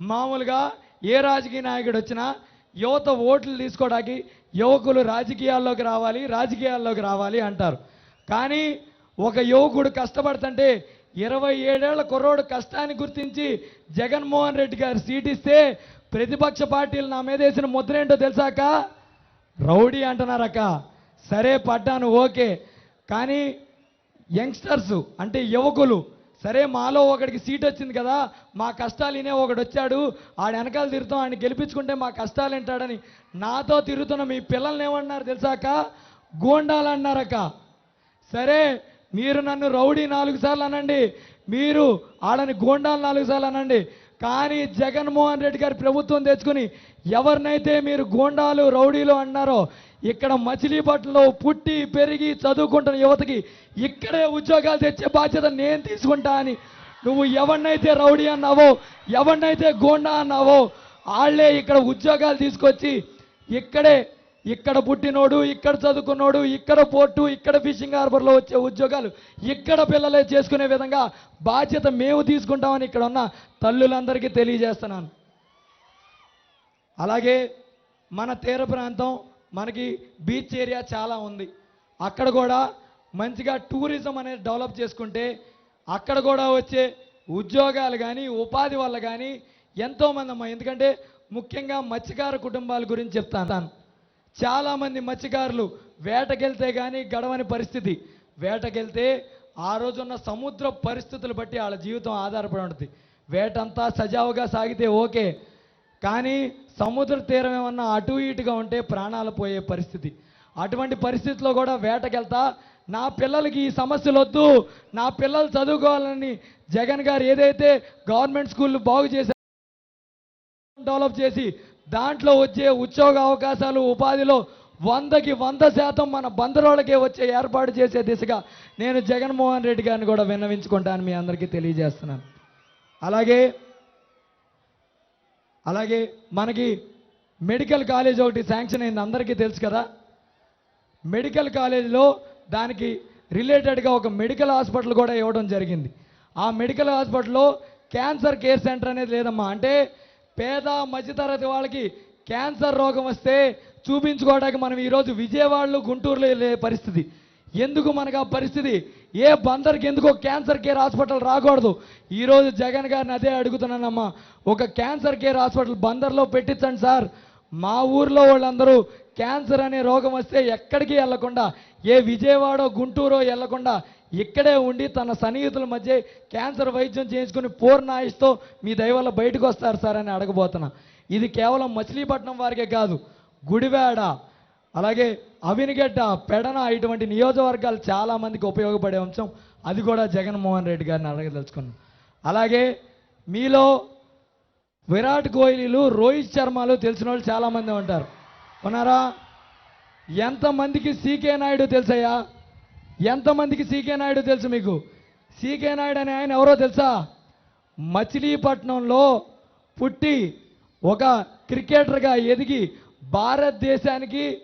మామూలుగా ఏ రాజకీయ నాయకుడు వచ్చినా యువత ఓట్లు తీసుకోవడానికి యువకులు రాజకీయాల్లోకి రావాలి రాజకీయాల్లోకి రావాలి అంటారు. కానీ ఒక యువకుడు కష్టపడుతుంటే ఇరవై ఏడేళ్ళ కుర్రోడు కష్టాన్ని గుర్తించి జగన్మోహన్ రెడ్డి గారు సీట్ ఇస్తే ప్రతిపక్ష పార్టీలు నా మీద వేసిన ముద్ర ఏంటో తెలుసాక? రౌడీ అంటున్నారక్క. సరే పడ్డాను ఓకే. కానీ యంగ్స్టర్స్ అంటే యువకులు సరే మాలో ఒకడికి సీట్ వచ్చింది కదా మా కష్టాలు ఇనే ఒకడు వచ్చాడు ఆడ వెనకాల తిరుగుతాం ఆయన గెలిపించుకుంటే మా కష్టాలు వింటాడని నాతో తిరుగుతున్న మీ పిల్లల్ని ఏమన్నారు తెలుసాక? గోండాలు అన్నారక్క సరే మీరు నన్ను రౌడీ నాలుగు సార్లు అనండి మీరు ఆడని గోండాలు నాలుగు సార్లు అనండి కానీ జగన్మోహన్ రెడ్డి గారి ప్రభుత్వం తెచ్చుకుని ఎవరినైతే మీరు గోండాలు రౌడీలు అన్నారో ఇక్కడ మచిలీపట్నంలో పుట్టి పెరిగి చదువుకుంటున్న యువతకి ఇక్కడే ఉద్యోగాలు తెచ్చే బాధ్యత నేను తీసుకుంటా అని నువ్వు ఎవరినైతే రౌడీ అన్నావో ఎవరినైతే గోండా అన్నావో వాళ్ళే ఇక్కడ ఉద్యోగాలు తీసుకొచ్చి ఇక్కడే ఇక్కడ పుట్టినోడు ఇక్కడ చదువుకున్నోడు ఇక్కడ పోర్టు ఇక్కడ ఫిషింగ్ హార్బర్లో వచ్చే ఉద్యోగాలు ఇక్కడ పిల్లలే చేసుకునే విధంగా బాధ్యత మేము తీసుకుంటామని ఇక్కడ ఉన్న తల్లులందరికీ తెలియజేస్తున్నాను. అలాగే మన తీర ప్రాంతం మనకి బీచ్ ఏరియా చాలా ఉంది. అక్కడ కూడా మంచిగా టూరిజం అనేది డెవలప్ చేసుకుంటే అక్కడ కూడా వచ్చే ఉద్యోగాలు కానీ ఉపాధి వల్ల కానీ ఎంతోమంది అమ్మా ఎందుకంటే ముఖ్యంగా మత్స్యకార కుటుంబాల గురించి చెప్తాను. చాలామంది మత్స్యకారులు వేటకెళ్తే కానీ గడవని పరిస్థితి. వేటకెళ్తే ఆ రోజున్న సముద్ర పరిస్థితులు బట్టి వాళ్ళ జీవితం ఆధారపడి ఉంటుంది. వేటంతా సజావుగా సాగితే ఓకే. కానీ సముద్ర తీరం ఏమన్నా అటు ఇటుగా ఉంటే ప్రాణాలు పోయే పరిస్థితి. అటువంటి పరిస్థితిలో కూడా వేటకెళ్తా నా పిల్లలకి ఈ సమస్యలు వద్దు నా పిల్లలు చదువుకోవాలని జగన్ గారు ఏదైతే గవర్నమెంట్ స్కూళ్ళు బాగు చేశారు డెవలప్ చేసి దాంట్లో వచ్చే ఉద్యోగ అవకాశాలు ఉపాధిలో వందకి వంద శాతం మన బందరోళ్ళకే వచ్చే ఏర్పాటు చేసే దిశగా నేను జగన్మోహన్ రెడ్డి గారిని కూడా విన్నవించుకుంటాను మీ అందరికీ తెలియజేస్తున్నాను. అలాగే అలాగే మనకి మెడికల్ కాలేజ్ ఒకటి శాంక్షన్ అయింది అందరికీ తెలుసు కదా. మెడికల్ కాలేజీలో దానికి రిలేటెడ్గా ఒక మెడికల్ హాస్పిటల్ కూడా ఇవ్వడం జరిగింది. ఆ మెడికల్ హాస్పిటల్లో క్యాన్సర్ కేర్ సెంటర్ అనేది లేదమ్మా అంటే పేద మధ్యతరగతి వాళ్ళకి క్యాన్సర్ రోగం వస్తే చూపించుకోవడానికి మనం ఈరోజు విజయవాడలో గుంటూరులో వెళ్ళే పరిస్థితి. ఎందుకు మనకు ఆ పరిస్థితి? ఏ బందర్కి ఎందుకో క్యాన్సర్ కేర్ హాస్పిటల్ రాకూడదు. ఈరోజు జగన్ గారిని అదే అడుగుతున్నానమ్మా. ఒక క్యాన్సర్ కేర్ హాస్పిటల్ బందర్లో పెట్టించండి సార్. మా ఊర్లో వాళ్ళందరూ క్యాన్సర్ అనే రోగం వస్తే ఎక్కడికి వెళ్ళకుండా ఏ విజయవాడో గుంటూరో వెళ్ళకుండా ఇక్కడే ఉండి తన సన్నిహితుల మధ్య క్యాన్సర్ వైద్యం చేయించుకుని పూర్ణ ఆయుష్తో మీ దయవల్ల బయటకు వస్తారు సార్ అని అడగబోతున్నా. ఇది కేవలం మచిలీపట్నం వారికే కాదు గుడివాడ అలాగే అవినిగడ్డ పెడన ఇటువంటి నియోజకవర్గాలు చాలామందికి ఉపయోగపడే అంశం. అది కూడా జగన్మోహన్ రెడ్డి గారిని అడగదలుచుకున్నాం. అలాగే మీలో విరాట్ కోహ్లీలు రోహిత్ శర్మలు తెలిసిన వాళ్ళు చాలామంది ఉంటారు. ఉన్నారా? ఎంతమందికి సీకే నాయుడు తెలుసయ్యా? ఎంతమందికి సీకే నాయుడు తెలుసు మీకు? సీకే నాయుడు అనే ఆయన ఎవరో తెలుసా? మచిలీపట్నంలో పుట్టి ఒక క్రికెటర్గా ఎదిగి భారతదేశానికి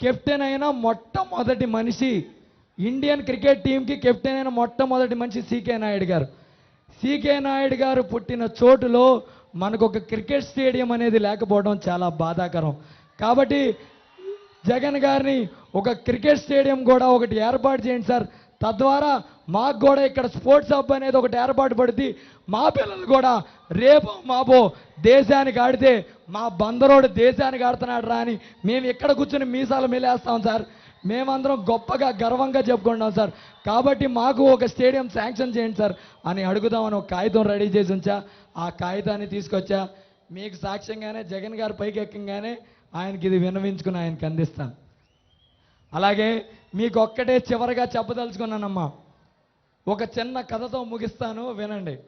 కెప్టెన్ అయిన మొట్టమొదటి మనిషి ఇండియన్ క్రికెట్ టీంకి కెప్టెన్ అయిన మొట్టమొదటి మనిషి సీకే నాయుడు గారు. సీకే నాయుడు గారు పుట్టిన చోటులో మనకు ఒక క్రికెట్ స్టేడియం అనేది లేకపోవడం చాలా బాధాకరం. కాబట్టి జగన్ గారిని ఒక క్రికెట్ స్టేడియం కూడా ఒకటి ఏర్పాటు చేయండి సార్. తద్వారా మాకు కూడా ఇక్కడ స్పోర్ట్స్ హబ్ అనేది ఒకటి ఏర్పాటు పడితే మా పిల్లలు కూడా రేపు మాపో దేశానికి ఆడితే మా బందరోడు దేశానికి ఆడుతున్నాడు రా అని మేము ఇక్కడ కూర్చొని మీసాలు మిలేస్తాం సార్. మేమందరం గొప్పగా గర్వంగా చెప్పుకుంటాం సార్. కాబట్టి మాకు ఒక స్టేడియం శాంక్షన్ చేయండి సార్ అని అడుగుదామని ఒక కాగితం రెడీ చేసి ఉంచా. ఆ కాగితాన్ని తీసుకొచ్చా. మీకు సాక్ష్యంగానే జగన్ గారు పైకి ఎక్కగానే ఆయనకి ఇది విన్నవించుకుని ఆయనకి అందిస్తాను. అలాగే మీకు ఒక్కటే చివరగా చెప్పదలుచుకున్నానమ్మా. ఒక చిన్న కథతో ముగిస్తాను వినండి.